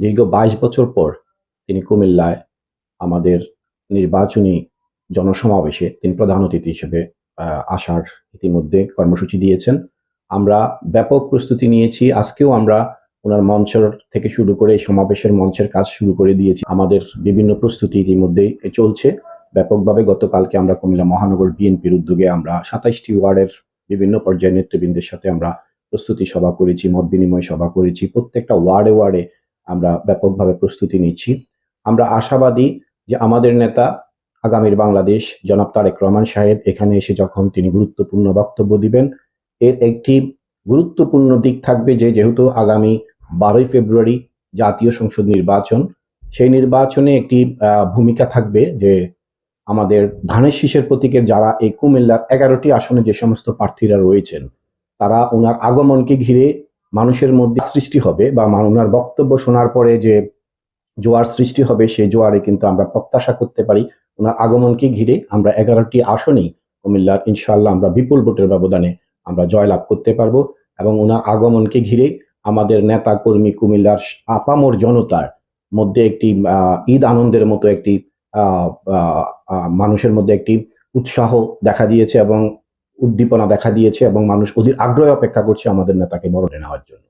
দীর্ঘ বাইশ বছর পর তিনি কুমিল্লায় আমাদের নির্বাচনী জনসমাবেশে তিনি প্রধান অতিথি হিসেবে আসার ইতিমধ্যে কর্মসূচি দিয়েছেন। আমরা ব্যাপক প্রস্তুতি নিয়েছি। আজকেও আমরা ওনার মঞ্চের থেকে শুরু করে সমাবেশের মঞ্চের কাজ শুরু করে দিয়েছি। আমাদের বিভিন্ন প্রস্তুতি ইতিমধ্যেই চলছে। ব্যাপকভাবে গতকালকে আমরা কুমিল্লা মহানগর বিএনপির উদ্যোগে আমরা সাতাইশটি ওয়ার্ডের বিভিন্ন পর্যায়ের নেতৃবৃন্দের সাথে আমরা প্রস্তুতি সভা করেছি, মত বিনিময় সভা করেছি। প্রত্যেকটা ওয়ার্ডে ওয়ার্ডে আমরা ব্যাপকভাবে প্রস্তুতি নিচ্ছি। আমরা আশাবাদী যে আমাদের নেতা আগামীর বাংলাদেশ, জনাব তারেক রহমান সাহেব এখানে এসে যখন তিনি গুরুত্বপূর্ণ বক্তব্য দিবেন, এর একটি গুরুত্বপূর্ণ দিক থাকবে যে যেহেতু আগামী বারোই ফেব্রুয়ারি জাতীয় সংসদ নির্বাচন, সেই নির্বাচনে একটি ভূমিকা থাকবে যে আমাদের ধানের শীষের প্রতীকের যারা এই কুমিল্লার এগারোটি আসনে যে সমস্ত প্রার্থীরা রয়েছেন, তারা ওনার আগমনকে ঘিরে মানুষের মধ্যে সৃষ্টি হবে বা ওনার বক্তব্য শোনার পরে যে জোয়ার সৃষ্টি হবে, সেই জোয়ারে কিন্তু আমরা প্রত্যাশা করতে পারি। ওনার আগমনকে ঘিরে আমরা এগারোটি আসনেই কুমিল্লার ইনশাল্লাহ আমরা বিপুল ভোটের ব্যবধানে আমরা জয়লাভ করতে পারব এবং ওনার আগমনকে ঘিরে আমাদের নেতা কর্মী কুমিল্লার আপামর জনতার মধ্যে একটি ঈদ আনন্দের মতো একটি মানুষের মধ্যে একটি উৎসাহ দেখা দিয়েছে এবং উদ্দীপনা দেখা দিয়েছে এবং মানুষ অধীর আগ্রহে অপেক্ষা করছে আমাদের নেতাকে মরণে নেওয়ার জন্য।